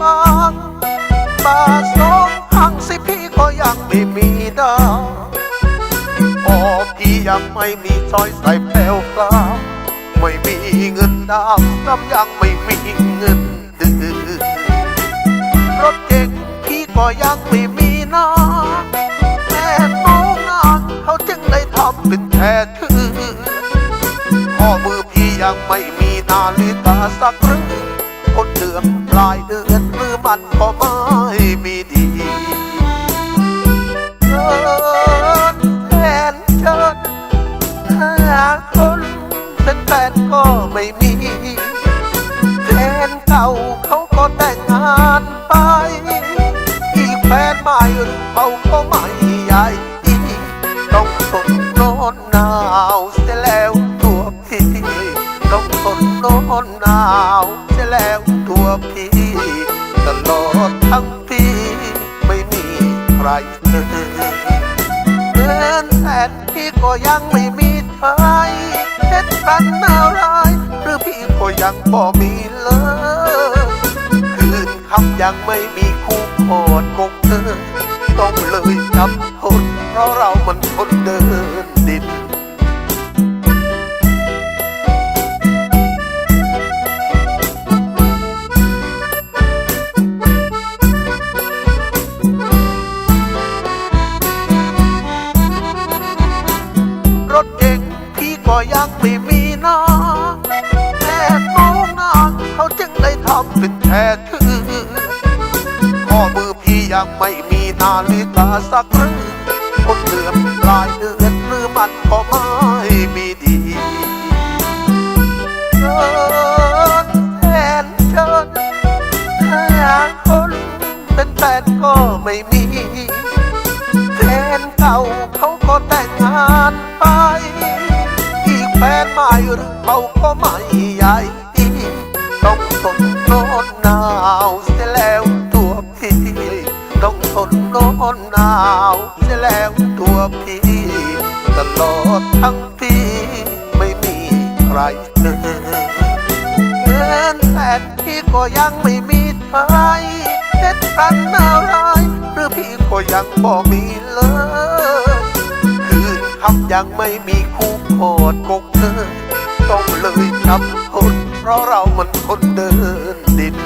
ยังไม่มีบ้านบาสองพังสิพี่ก็ยังไม่มีดาวพอพี่ยังไม่มีซอยใส่แปลวกลาวไม่มีเงินดาวน้ำยังไม่มีเงินดื้อรถเก่งพี่ก็ยังไม่มีนาแม่น้องนางเขาจึงได้ทำเป็นแท้ถือข้อมือพี่ยังไม่มีนาฬิกาสักเรือนคนเดือนปลายเดือน มันก็ไม่มีดีเชิญแทนเชิญหาคนเป็นแฟนก็ไม่มีแฟนเก่าเขาก็แต่งงานไป อีกแฟนใหม่เขาก็ไม่ใหญ่ต้องทนนอนหนาวเสียแล้วตัวพี่ต้องทนนอนหนาวเสียแล้วตัวพี่ ตลอดทั้งปีไม่มีใครเเงินแสนพี่ก็ยังไม่มีใช้เฮ็ดกันอะไรหรือพี่ก็ยังบ่มีเลยคืนคำยังไม่มีคู่โคตรคงเธอต้องเลยจำทนเพราะเรามันคนเดิน ก็ยังไม่มีนาแต่น้องนางเขาจึงได้ทำเป็นแท้ถือข้อมือพี่ยังไม่มีนาฬิกาสักเรือนคนเดือนปลายเดือนหรือมันก็ไม่มีดีเชิญแทนเชิญหาคนเป็นแฟนก็ไม่มีแฟนเก่าเขาก็แต่งงาน แฟนใหม่หรือเขาก็ไม่ใหญ่ต้องทนนอนหนาวเสียแล้วตัวพี่ต้องทนนอนหนาวเสียแล้วตัวพี่ตลอดทั้งปีไม่มีใครเจอเงินแสนพี่ก็ยังไม่มีใช้เฮ็ดกันอะไรหรือพี่ก็ยังบ่มีเลยคืนคำยังไม่มีคู่ อดกกเธอต้องเลยทับทนเพราะเรามันคนเดินดิน